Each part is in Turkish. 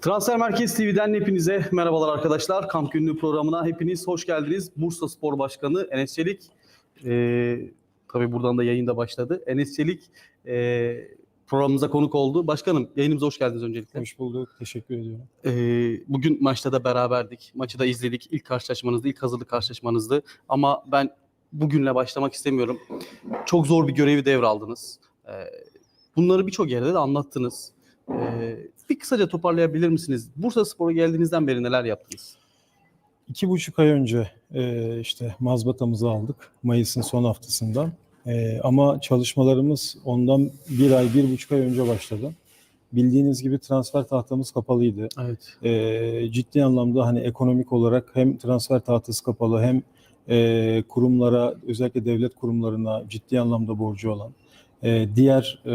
Transfer Merkez TV'den hepinize merhabalar arkadaşlar. Kamp Günlüğü programına hepiniz hoş geldiniz. Bursa Spor Başkanı Enes Çelik. Ee, tabii buradan da yayın da başladı. Enes Çelik e, programımıza konuk oldu. Başkanım yayınımıza hoş geldiniz öncelikle. Hoş bulduk. Teşekkür ediyorum. Ee, bugün maçta da beraberdik. Maçı da izledik. İlk karşılaşmanızdı, ilk hazırlık karşılaşmanızdı. Ama ben bugünle başlamak istemiyorum. Çok zor bir görevi devraldınız. Ee, bunları birçok yerde de anlattınız. Bir kısaca toparlayabilir misiniz? Bursa Spor'a geldiğinizden beri neler yaptınız? İki buçuk ay önce e, işte mazbatamızı aldık Mayıs'ın son haftasından. E, ama çalışmalarımız ondan bir ay, bir buçuk ay önce başladı. Bildiğiniz gibi transfer tahtamız kapalıydı. Evet. E, ciddi anlamda hani ekonomik olarak hem transfer tahtası kapalı hem e, kurumlara özellikle devlet kurumlarına ciddi anlamda borcu olan e, diğer e,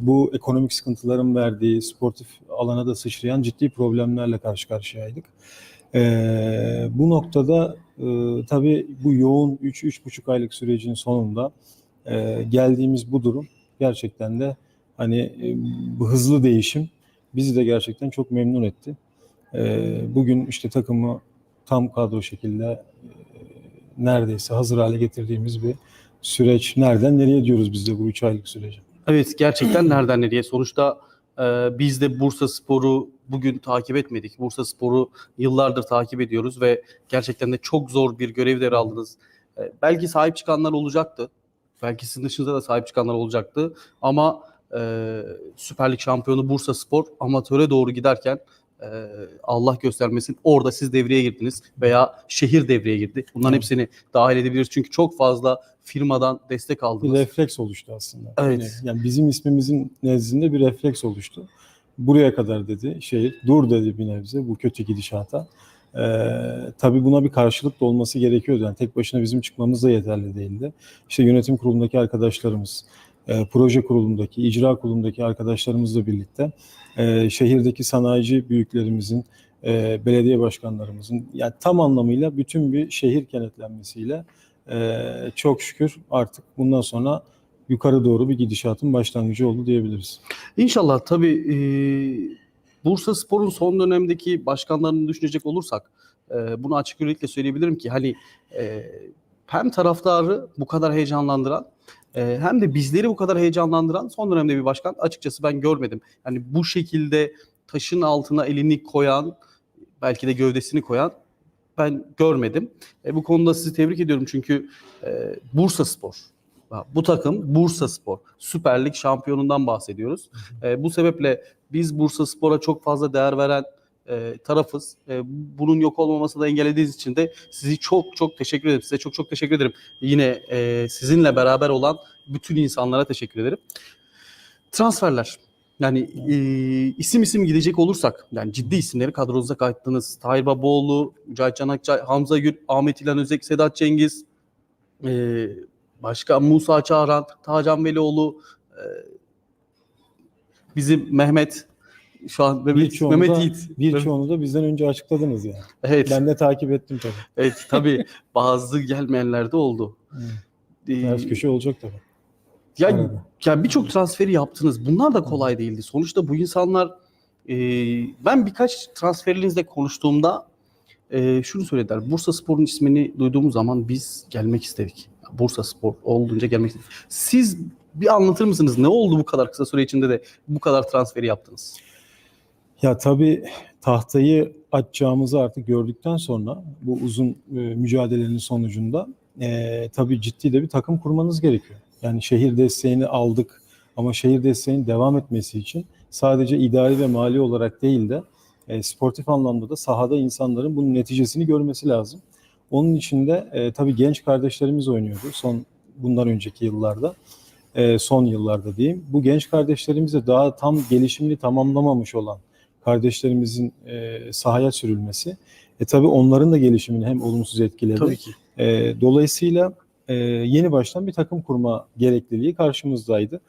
bu ekonomik sıkıntıların verdiği sportif alana da sıçrayan ciddi problemlerle karşı karşıyaydık. E, bu noktada e, tabii bu yoğun 3-3,5 aylık sürecin sonunda e, geldiğimiz bu durum gerçekten de hani e, bu hızlı değişim bizi de gerçekten çok memnun etti. E, bugün işte takımı tam kadro şekilde e, neredeyse hazır hale getirdiğimiz bir süreç. Nereden nereye diyoruz biz de bu 3 aylık sürece? Evet gerçekten nereden nereye? Sonuçta e, biz de Bursa Spor'u bugün takip etmedik. Bursa Spor'u yıllardır takip ediyoruz ve gerçekten de çok zor bir görev devraldınız. E, belki sahip çıkanlar olacaktı. Belki sizin dışınızda da sahip çıkanlar olacaktı. Ama e, Süper Lig şampiyonu Bursa Spor amatöre doğru giderken e, Allah göstermesin orada siz devreye girdiniz veya şehir devreye girdi. Bunların Evet. hepsini dahil edebiliriz. Çünkü çok fazla firmadan destek Bir aldınız. refleks oluştu aslında. Evet. Yani, yani bizim ismimizin nezdinde bir refleks oluştu. Buraya kadar dedi şehir, dur dedi bir nebze bu kötü gidişata. Ee, tabii buna bir karşılık da olması gerekiyordu. Yani tek başına bizim çıkmamız da yeterli değildi. İşte yönetim kurulundaki arkadaşlarımız, e, proje kurulundaki, icra kurulundaki arkadaşlarımızla birlikte e, şehirdeki sanayici büyüklerimizin, e, belediye başkanlarımızın yani tam anlamıyla bütün bir şehir kenetlenmesiyle e, çok şükür artık bundan sonra yukarı doğru bir gidişatın başlangıcı oldu diyebiliriz. İnşallah tabii e, Bursa Spor'un son dönemdeki başkanlarını düşünecek olursak e, bunu açık yürekli söyleyebilirim ki hani e, hem taraftarı bu kadar heyecanlandıran e, hem de bizleri bu kadar heyecanlandıran son dönemde bir başkan açıkçası ben görmedim. Yani bu şekilde taşın altına elini koyan belki de gövdesini koyan ben görmedim. E, bu konuda sizi tebrik ediyorum çünkü e, Bursa Spor Bu takım Bursa Spor. Süper Lig şampiyonundan bahsediyoruz. E, bu sebeple biz Bursa Spor'a çok fazla değer veren e, tarafız. E, bunun yok olmamasını da engellediğiniz için de sizi çok çok teşekkür ederim. Size çok çok teşekkür ederim. Yine e, sizinle beraber olan bütün insanlara teşekkür ederim. Transferler. Yani e, isim isim gidecek olursak, yani ciddi isimleri kadronuza kayıttınız. Tahir Babaoğlu, Mücahit Can Akçay, Hamza Gül, Ahmet İlhan Özek, Sedat Cengiz, e, Başka Musa Çağran, Tacan Velioğlu, e, bizim Mehmet şu an Mehmet, Birçoğunu Mehmet da- Yiğit. Birçoğunu da bizden önce açıkladınız yani. Evet, Ben de takip ettim tabii. evet tabii bazı gelmeyenler de oldu. Evet. Ee, Ters köşe olacak tabii. ya, Arada. ya birçok transferi yaptınız. Bunlar da kolay değildi. Sonuçta bu insanlar e, ben birkaç transferinizle konuştuğumda e, şunu söylediler. Bursa Spor'un ismini duyduğumuz zaman biz gelmek istedik. Bursa Spor olduğunca gelmek istedik. Siz bir anlatır mısınız? Ne oldu bu kadar kısa süre içinde de bu kadar transferi yaptınız? Ya tabii tahtayı açacağımızı artık gördükten sonra bu uzun e, mücadelenin sonucunda e, tabii ciddi de bir takım kurmanız gerekiyor. Yani şehir desteğini aldık ama şehir desteğinin devam etmesi için sadece idari ve mali olarak değil de e, sportif anlamda da sahada insanların bunun neticesini görmesi lazım. Onun için de e, tabii genç kardeşlerimiz oynuyordu son bundan önceki yıllarda. E, son yıllarda diyeyim. Bu genç kardeşlerimiz de daha tam gelişimini tamamlamamış olan kardeşlerimizin e, sahaya sürülmesi. E tabii onların da gelişimini hem olumsuz etkiledi. Tabii ki. E, dolayısıyla e, yeni baştan bir takım kurma gerekliliği karşımızdaydı.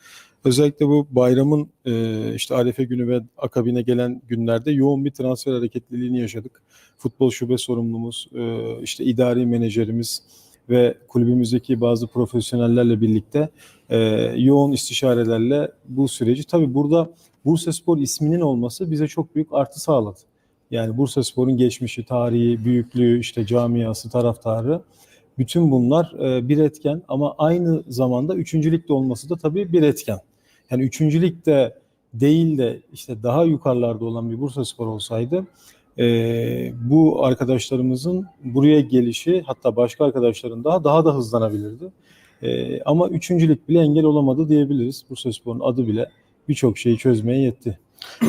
Özellikle bu bayramın e, işte Arefe günü ve akabine gelen günlerde yoğun bir transfer hareketliliğini yaşadık. Futbol şube sorumlumuz, e, işte idari menajerimiz ve kulübümüzdeki bazı profesyonellerle birlikte e, yoğun istişarelerle bu süreci tabii burada Bursaspor isminin olması bize çok büyük artı sağladı. Yani Bursaspor'un geçmişi, tarihi, büyüklüğü, işte camiası, taraftarı bütün bunlar e, bir etken ama aynı zamanda üçüncülükte olması da tabii bir etken. Yani üçüncülükte değil de işte daha yukarılarda olan bir Bursaspor olsaydı e, bu arkadaşlarımızın buraya gelişi hatta başka arkadaşların daha daha da hızlanabilirdi. E, ama üçüncülük bile engel olamadı diyebiliriz. Bursaspor'un adı bile birçok şeyi çözmeye yetti.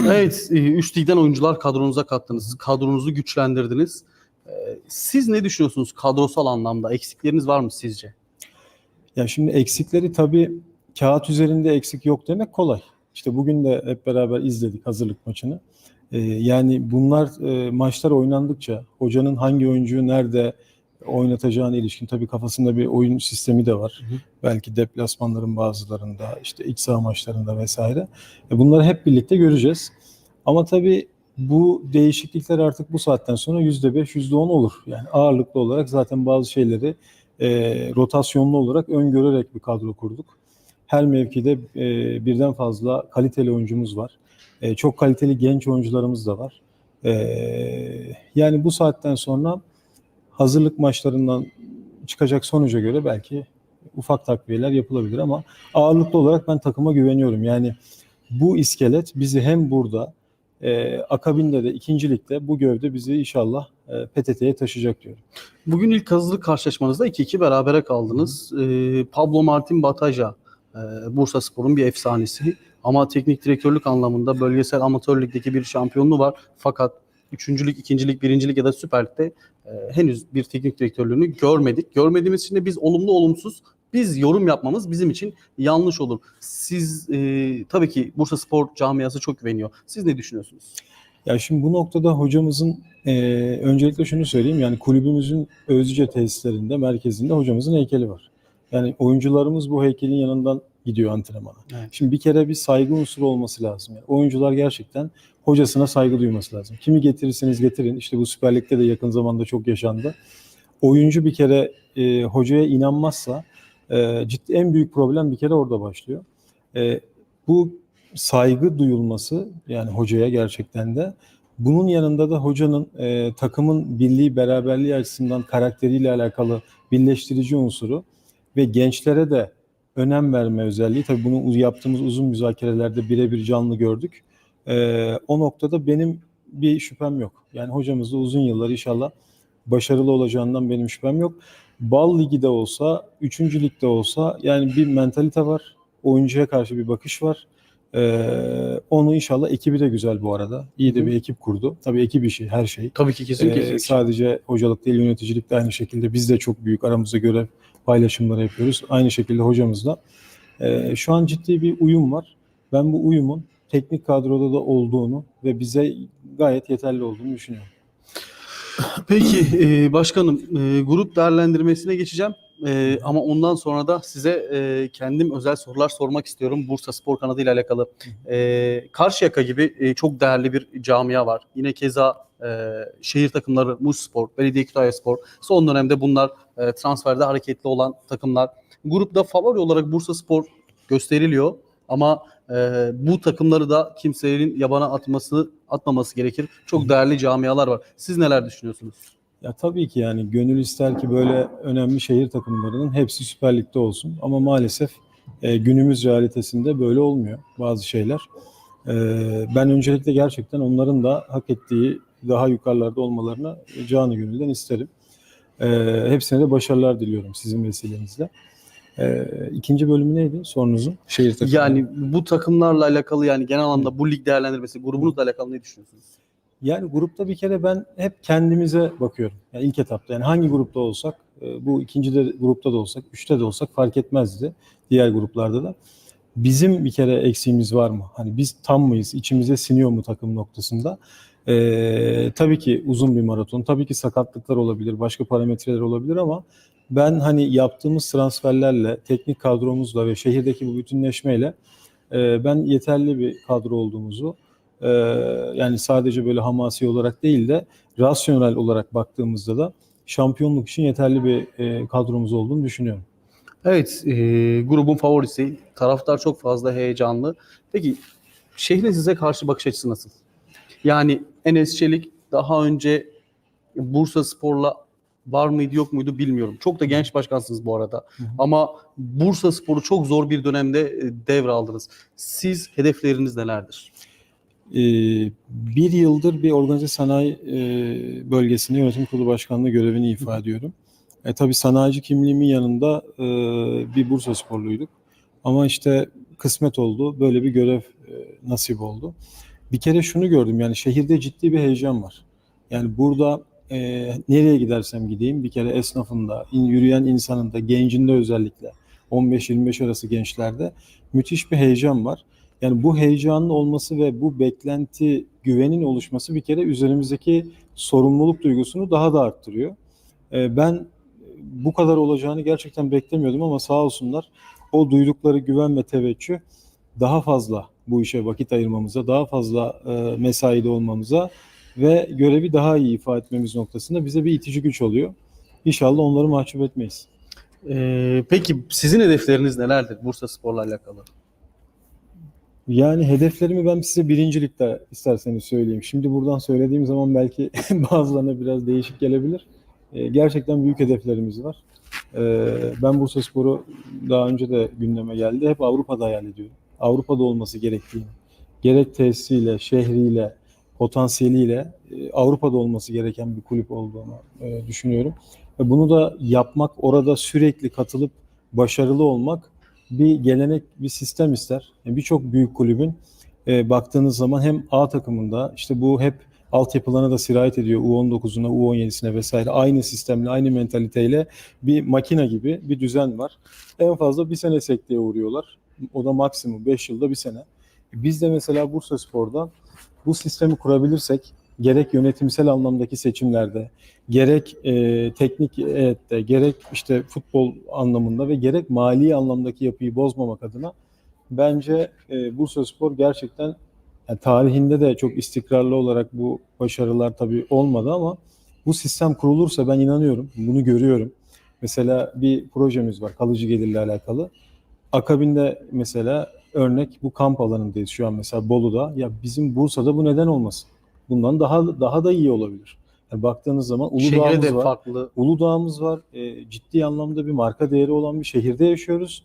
Evet, e, üç ligden oyuncular kadronuza kattınız. Kadronuzu güçlendirdiniz. E, Siz ne düşünüyorsunuz kadrosal anlamda? Eksikleriniz var mı sizce? Ya şimdi eksikleri tabii kağıt üzerinde eksik yok demek kolay. İşte bugün de hep beraber izledik hazırlık maçını. Ee, yani bunlar e, maçlar oynandıkça hocanın hangi oyuncuyu nerede oynatacağına ilişkin tabii kafasında bir oyun sistemi de var. Hı hı. Belki deplasmanların bazılarında, işte iç saha maçlarında vesaire. E, bunları hep birlikte göreceğiz. Ama tabii bu değişiklikler artık bu saatten sonra %5, %10 olur. Yani ağırlıklı olarak zaten bazı şeyleri e, rotasyonlu olarak öngörerek bir kadro kurduk. Her mevkide e, birden fazla kaliteli oyuncumuz var. E, çok kaliteli genç oyuncularımız da var. E, yani bu saatten sonra hazırlık maçlarından çıkacak sonuca göre belki ufak takviyeler yapılabilir ama ağırlıklı olarak ben takıma güveniyorum. Yani bu iskelet bizi hem burada e, akabinde de ikincilikte bu gövde bizi inşallah e, PTT'ye taşıyacak diyorum. Bugün ilk hazırlık karşılaşmanızda 2-2 berabere kaldınız. E, Pablo Martin Bataja, e, Bursa Spor'un bir efsanesi. Ama teknik direktörlük anlamında bölgesel amatör ligdeki bir şampiyonluğu var. Fakat üçüncülük, ikincilik, birincilik ya da Süper Lig'de e, henüz bir teknik direktörlüğünü görmedik. Görmediğimiz için de biz olumlu olumsuz biz yorum yapmamız bizim için yanlış olur. Siz e, tabii ki Bursa Spor camiası çok güveniyor. Siz ne düşünüyorsunuz? Ya şimdi bu noktada hocamızın e, öncelikle şunu söyleyeyim yani kulübümüzün Özce tesislerinde merkezinde hocamızın heykeli var. Yani oyuncularımız bu heykelin yanından gidiyor antrenmana. Evet. Şimdi bir kere bir saygı unsuru olması lazım. Yani oyuncular gerçekten hocasına saygı duyması lazım. Kimi getirirseniz getirin. İşte bu Süper Lig'de de yakın zamanda çok yaşandı. Oyuncu bir kere e, hocaya inanmazsa e, ciddi en büyük problem bir kere orada başlıyor. E, bu saygı duyulması yani hocaya gerçekten de bunun yanında da hocanın e, takımın birliği beraberliği açısından karakteriyle alakalı birleştirici unsuru ve gençlere de önem verme özelliği. Tabii bunu yaptığımız uzun müzakerelerde birebir canlı gördük. E, o noktada benim bir şüphem yok. Yani hocamız da uzun yıllar inşallah başarılı olacağından benim şüphem yok. Bal Ligi de olsa, 3. ligde olsa yani bir mentalite var. Oyuncuya karşı bir bakış var. Ee, onu inşallah ekibi de güzel bu arada. İyi de bir ekip kurdu. Tabii ekip işi her şey. Tabii ki kesinlikle. Ee, sadece hocalık değil yöneticilik de aynı şekilde. Biz de çok büyük aramızda görev paylaşımları yapıyoruz. Aynı şekilde hocamızla. Ee, şu an ciddi bir uyum var. Ben bu uyumun teknik kadroda da olduğunu ve bize gayet yeterli olduğunu düşünüyorum. Peki e, başkanım e, grup değerlendirmesine geçeceğim. E, ama ondan sonra da size e, kendim özel sorular sormak istiyorum Bursa Spor kanadı ile alakalı. E, Karşıyaka gibi e, çok değerli bir camia var. Yine keza e, şehir takımları Muş Spor, Belediye Kütahya Spor. Son dönemde bunlar e, transferde hareketli olan takımlar. Grupta favori olarak Bursa Spor gösteriliyor ama e, bu takımları da kimsenin yabana atması atmaması gerekir. Çok değerli camialar var. Siz neler düşünüyorsunuz? Ya tabii ki yani gönül ister ki böyle önemli şehir takımlarının hepsi Süper Lig'de olsun. Ama maalesef e, günümüz realitesinde böyle olmuyor bazı şeyler. E, ben öncelikle gerçekten onların da hak ettiği daha yukarılarda olmalarını canı gönülden isterim. E, hepsine de başarılar diliyorum sizin vesilenizle. E, ikinci bölümü neydi sorunuzun? Şehir takımı. Yani bu takımlarla alakalı yani genel anlamda bu lig değerlendirmesi grubunuzla alakalı ne düşünüyorsunuz? Yani grupta bir kere ben hep kendimize bakıyorum. Yani ilk etapta yani hangi grupta olsak, e, bu ikinci de grupta da olsak, üçte de olsak fark etmezdi diğer gruplarda da. Bizim bir kere eksiğimiz var mı? Hani biz tam mıyız? İçimize siniyor mu takım noktasında? Ee, tabii ki uzun bir maraton, tabii ki sakatlıklar olabilir, başka parametreler olabilir ama ben hani yaptığımız transferlerle, teknik kadromuzla ve şehirdeki bu bütünleşmeyle e, ben yeterli bir kadro olduğumuzu ee, yani sadece böyle hamasi olarak değil de rasyonel olarak baktığımızda da şampiyonluk için yeterli bir e, kadromuz olduğunu düşünüyorum. Evet, e, grubun favorisi. Taraftar çok fazla heyecanlı. Peki şehrin size karşı bakış açısı nasıl? Yani Enes Çelik daha önce Bursa Spor'la var mıydı yok muydu bilmiyorum. Çok da genç başkansınız bu arada. Hı hı. Ama Bursa Spor'u çok zor bir dönemde e, devraldınız. Siz hedefleriniz nelerdir? Ee, bir yıldır bir organize sanayi e, bölgesinde yönetim kurulu başkanlığı görevini ifa ediyorum. E, tabii sanayici kimliğimin yanında e, bir Bursa sporluyduk. Ama işte kısmet oldu. Böyle bir görev e, nasip oldu. Bir kere şunu gördüm yani şehirde ciddi bir heyecan var. Yani burada e, nereye gidersem gideyim bir kere esnafında, in, yürüyen insanında, gencinde özellikle 15-25 arası gençlerde müthiş bir heyecan var. Yani bu heyecanın olması ve bu beklenti, güvenin oluşması bir kere üzerimizdeki sorumluluk duygusunu daha da arttırıyor. Ee, Ben bu kadar olacağını gerçekten beklemiyordum ama sağ olsunlar o duydukları güven ve teveccüh daha fazla bu işe vakit ayırmamıza, daha fazla e, mesaide olmamıza ve görevi daha iyi ifade etmemiz noktasında bize bir itici güç oluyor. İnşallah onları mahcup etmeyiz. Ee, peki sizin hedefleriniz nelerdir Bursa Spor'la alakalı? Yani hedeflerimi ben size birincilikte isterseniz söyleyeyim. Şimdi buradan söylediğim zaman belki bazılarına biraz değişik gelebilir. Ee, gerçekten büyük hedeflerimiz var. Ee, ben Bursaspor'u daha önce de gündeme geldi. Hep Avrupa'da hayal ediyorum. Avrupa'da olması gerektiğini, gerek tesisiyle, şehriyle, potansiyeliyle e, Avrupa'da olması gereken bir kulüp olduğunu e, düşünüyorum. Ve bunu da yapmak, orada sürekli katılıp başarılı olmak bir gelenek, bir sistem ister. Yani Birçok büyük kulübün e, baktığınız zaman hem A takımında işte bu hep altyapılarına da sirayet ediyor U19'una, U17'sine vesaire aynı sistemle, aynı mentaliteyle bir makine gibi bir düzen var. En fazla bir sene sekteye uğruyorlar. O da maksimum 5 yılda bir sene. Biz de mesela Bursa Spor'da bu sistemi kurabilirsek gerek yönetimsel anlamdaki seçimlerde, gerek e, teknik heyette, gerek işte futbol anlamında ve gerek mali anlamdaki yapıyı bozmamak adına bence e, Bursaspor gerçekten yani tarihinde de çok istikrarlı olarak bu başarılar tabii olmadı ama bu sistem kurulursa ben inanıyorum, bunu görüyorum. Mesela bir projemiz var kalıcı gelirle alakalı. Akabinde mesela örnek bu kamp alanındayız şu an mesela Bolu'da. Ya bizim Bursa'da bu neden olmasın? Bundan daha daha da iyi olabilir. Yani baktığınız zaman Uludağ'ımız de var. farklı. Uludağ'ımız var. E, ciddi anlamda bir marka değeri olan bir şehirde yaşıyoruz.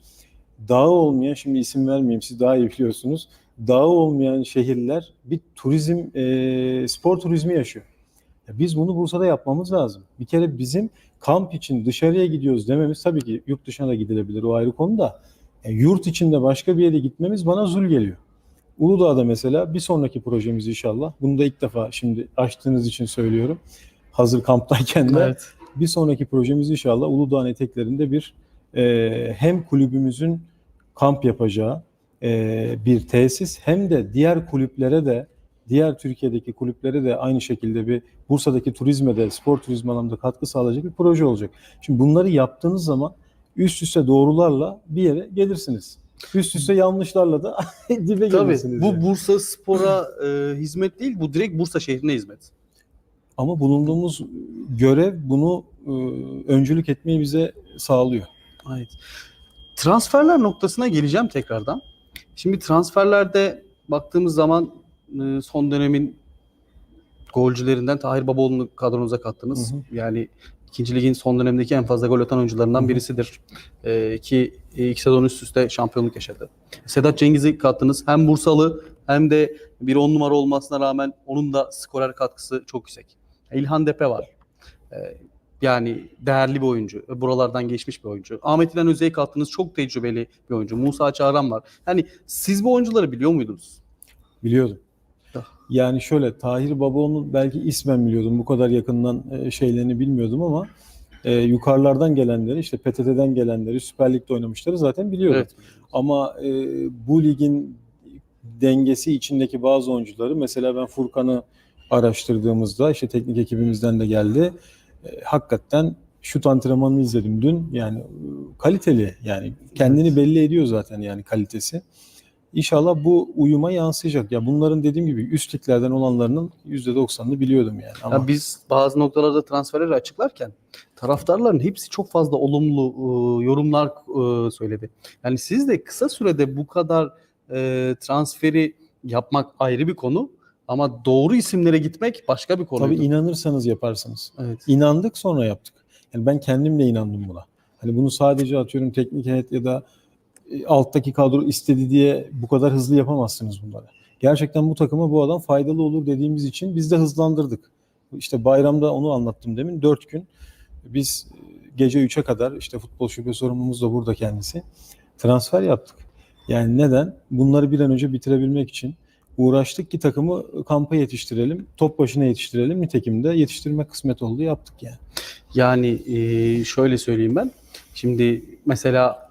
Dağı olmayan, şimdi isim vermeyeyim siz daha iyi biliyorsunuz. Dağı olmayan şehirler bir turizm, e, spor turizmi yaşıyor. Ya biz bunu Bursa'da yapmamız lazım. Bir kere bizim kamp için dışarıya gidiyoruz dememiz tabii ki yurt dışına da gidilebilir o ayrı konu da. E, yurt içinde başka bir yere gitmemiz bana zul geliyor. Uludağ'da mesela bir sonraki projemiz inşallah. Bunu da ilk defa şimdi açtığınız için söylüyorum. Hazır kamptayken de Evet. bir sonraki projemiz inşallah Uludağ'ın eteklerinde bir e, hem kulübümüzün kamp yapacağı e, bir tesis hem de diğer kulüplere de diğer Türkiye'deki kulüplere de aynı şekilde bir Bursa'daki turizme de spor turizmi anlamında katkı sağlayacak bir proje olacak. Şimdi bunları yaptığınız zaman üst üste doğrularla bir yere gelirsiniz. Üst üste yanlışlarla da dibe Tabii gelirsiniz. bu yani. Bursa Spor'a e, hizmet değil, bu direkt Bursa şehrine hizmet. Ama bulunduğumuz görev bunu e, öncülük etmeyi bize sağlıyor. Evet. Transferler noktasına geleceğim tekrardan. Şimdi transferlerde baktığımız zaman e, son dönemin golcülerinden Tahir Babaoğlu'nu kadronuza kattınız. Hı hı. Yani ikinci ligin son dönemdeki en fazla gol atan oyuncularından birisidir. E, ki iki sezon üst üste şampiyonluk yaşadı. Sedat Cengiz'i kattınız. Hem Bursalı hem de bir on numara olmasına rağmen onun da skorer katkısı çok yüksek. İlhan Depe var. E, yani değerli bir oyuncu. Buralardan geçmiş bir oyuncu. Ahmet İlhan Özey'i kattınız. Çok tecrübeli bir oyuncu. Musa Çağran var. Yani siz bu oyuncuları biliyor muydunuz? Biliyordum. Yani şöyle Tahir Babaoğlu'nu belki ismen biliyordum. Bu kadar yakından e, şeylerini bilmiyordum ama e, yukarılardan gelenleri işte PTT'den gelenleri Süper Lig'de oynamışları zaten biliyordum. Evet. Ama e, bu ligin dengesi içindeki bazı oyuncuları mesela ben Furkan'ı araştırdığımızda işte teknik ekibimizden de geldi. E, hakikaten şut antrenmanını izledim dün. Yani e, kaliteli yani kendini belli ediyor zaten yani kalitesi. İnşallah bu uyuma yansıyacak. Ya bunların dediğim gibi üst liglerden olanlarının %90'ını biliyordum yani. Ama Ya biz bazı noktalarda transferleri açıklarken taraftarların hepsi çok fazla olumlu e, yorumlar e, söyledi. Yani siz de kısa sürede bu kadar e, transferi yapmak ayrı bir konu ama doğru isimlere gitmek başka bir konu. Tabii inanırsanız yaparsınız. evet. İnandık sonra yaptık. Yani ben kendim de inandım buna. Hani bunu sadece atıyorum teknik heyet ya da alttaki kadro istedi diye bu kadar hızlı yapamazsınız bunları. Gerçekten bu takıma bu adam faydalı olur dediğimiz için biz de hızlandırdık. İşte bayramda onu anlattım demin. Dört gün biz e, gece 3'e kadar işte futbol şube sorumlumuz da burada kendisi transfer yaptık. Yani neden? Bunları bir an önce bitirebilmek için uğraştık ki takımı kampa yetiştirelim, top başına yetiştirelim. Nitekim de yetiştirme kısmet oldu yaptık yani. Yani e, şöyle söyleyeyim ben. Şimdi mesela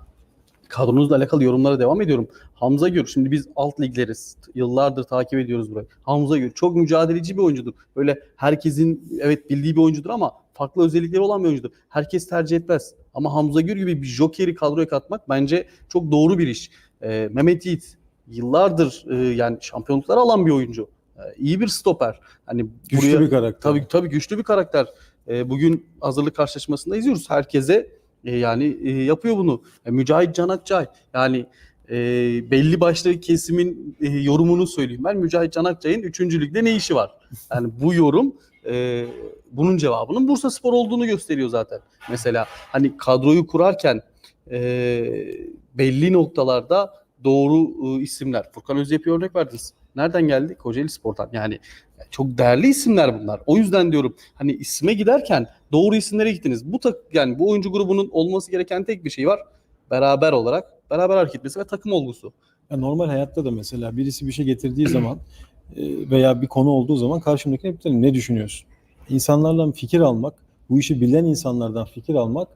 kadronuzla alakalı yorumlara devam ediyorum. Hamza Gür, şimdi biz alt ligleriz. Yıllardır takip ediyoruz burayı. Hamza Gür çok mücadeleci bir oyuncudur. Böyle herkesin evet bildiği bir oyuncudur ama farklı özellikleri olan bir oyuncudur. Herkes tercih etmez. Ama Hamza Gür gibi bir jokeri kadroya katmak bence çok doğru bir iş. E, Mehmet Yiğit yıllardır e, yani şampiyonluklar alan bir oyuncu. E, iyi bir stoper. Hani Güçlü buraya- bir karakter. Tabii tabii güçlü bir karakter. E, bugün hazırlık karşılaşmasında izliyoruz. Herkese e, yani e, yapıyor bunu. E, Mücahit Can Akçay yani e, belli başlı kesimin e, yorumunu söyleyeyim ben. Mücahit Can Akçay'ın 3. ligde ne işi var? Yani bu yorum e, bunun cevabının Bursa Spor olduğunu gösteriyor zaten. Mesela hani kadroyu kurarken e, belli noktalarda doğru e, isimler. Furkan Özyapı'ya örnek verdiniz. Nereden geldi? Kocaeli Spor'dan. Yani çok değerli isimler bunlar. O yüzden diyorum hani isme giderken doğru isimlere gittiniz. Bu tak yani bu oyuncu grubunun olması gereken tek bir şey var. Beraber olarak beraber hareket etmesi ve takım olgusu. Ya normal hayatta da mesela birisi bir şey getirdiği zaman e, veya bir konu olduğu zaman karşımdakine hep ne düşünüyorsun? İnsanlardan fikir almak, bu işi bilen insanlardan fikir almak,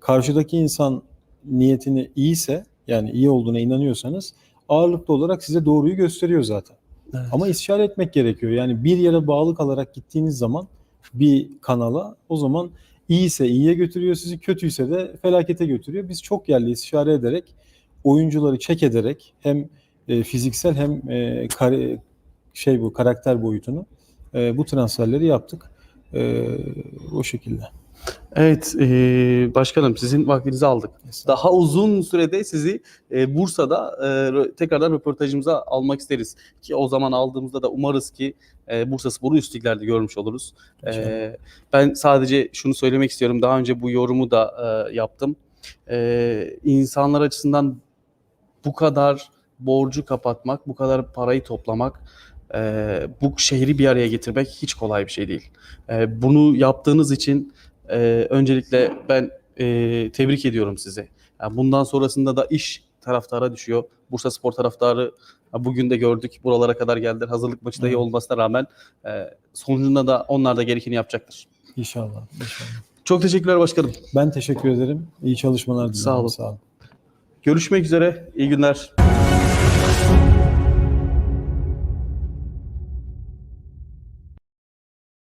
karşıdaki insan niyetini iyiyse yani iyi olduğuna inanıyorsanız ağırlıklı olarak size doğruyu gösteriyor zaten. Ama istişare etmek gerekiyor. Yani bir yere bağlı kalarak gittiğiniz zaman bir kanala o zaman iyiyse iyiye götürüyor sizi, kötüyse de felakete götürüyor. Biz çok yerli istişare ederek, oyuncuları çek ederek hem e, fiziksel hem e, kare- şey bu karakter boyutunu e, bu transferleri yaptık. E, o şekilde. Evet e, başkanım sizin vaktinizi aldık. Daha uzun sürede sizi e, Bursa'da e, tekrardan röportajımıza almak isteriz. Ki o zaman aldığımızda da umarız ki e, Bursa Spor'u üst liglerde görmüş oluruz. E, ben sadece şunu söylemek istiyorum. Daha önce bu yorumu da e, yaptım. E, insanlar açısından bu kadar borcu kapatmak, bu kadar parayı toplamak, e, bu şehri bir araya getirmek hiç kolay bir şey değil. E, bunu yaptığınız için e, öncelikle ben e, tebrik ediyorum sizi. Yani bundan sonrasında da iş taraftara düşüyor. Bursa Spor taraftarı bugün de gördük buralara kadar geldiler. Hazırlık maçı da iyi olmasına rağmen e, sonucunda da onlar da gerekeni yapacaktır. İnşallah. inşallah. Çok teşekkürler başkanım. Ben teşekkür ederim. İyi çalışmalar diliyorum. Sağ olun. Sağ olun. Görüşmek üzere. İyi günler.